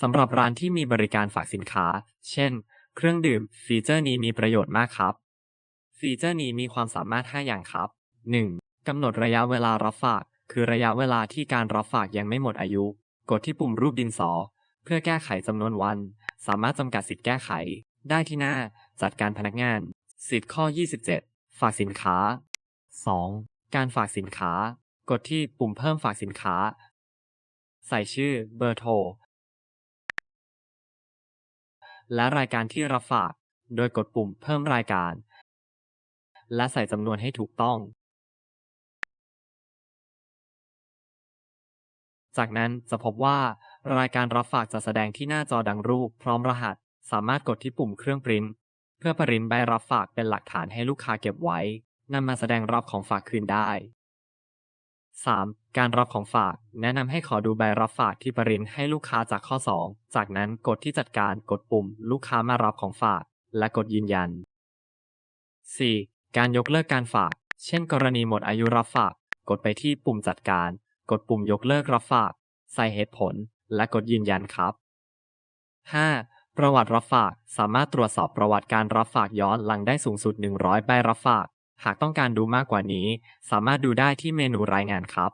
สำหรับร้านที่มีบริการฝากสินค้า เช่น เครื่องดื่ม ฟีเจอร์นี้มีประโยชน์มากครับ ฟีเจอร์นี้มีความสามารถ 5 อย่างครับ 1. กำหนดระยะเวลารับฝาก คือระยะเวลาที่การรับฝากยังไม่หมดอายุ กดที่ปุ่มรูปดินสอ เพื่อแก้ไขจำนวนวัน สามารถจำกัดสิทธิ์แก้ไข ได้ที่หน้า จัดการพนักงาน สิทธิ์ข้อ 27 ฝากสินค้า 2. การฝากสินค้า กดที่ปุ่มเพิ่มฝากสินค้า ใส่ชื่อ เบอร์โทร และรายการที่รับฝาก โดยกดปุ่มเพิ่มรายการ และใส่จำนวนให้ถูกต้อง จากนั้นจะพบว่ารายการรับฝากจะแสดงที่หน้าจอดังรูป พร้อมรหัส สามารถกดที่ปุ่มเครื่องปริ้นเพื่อปริ้นใบรับฝากเป็นหลักฐานให้ลูกค้าเก็บไว้นำมาแสดงรับของฝากคืนได้ 3. การรับของฝาก แนะนำให้ขอดูใบรับฝากที่ปริ้นให้ลูกค้าจากข้อ 2 จากนั้นกดที่จัดการกดปุ่ม ลูกค้ามารับของฝาก และกดยืนยัน 4. การยกเลิกการฝาก เช่น กรณีหมดอายุรับฝาก กดไปที่ปุ่มจัดการ กดปุ่มยกเลิกรับฝาก ใส่เหตุผล และกดยืนยันครับ 5. ประวัติรับฝาก สามารถตรวจสอบประวัติการรับฝากย้อนหลังได้สูงสุด 100 ใบรับฝาก หากต้องการดูมากกว่านี้ สามารถดูได้ที่เมนูรายงานครับ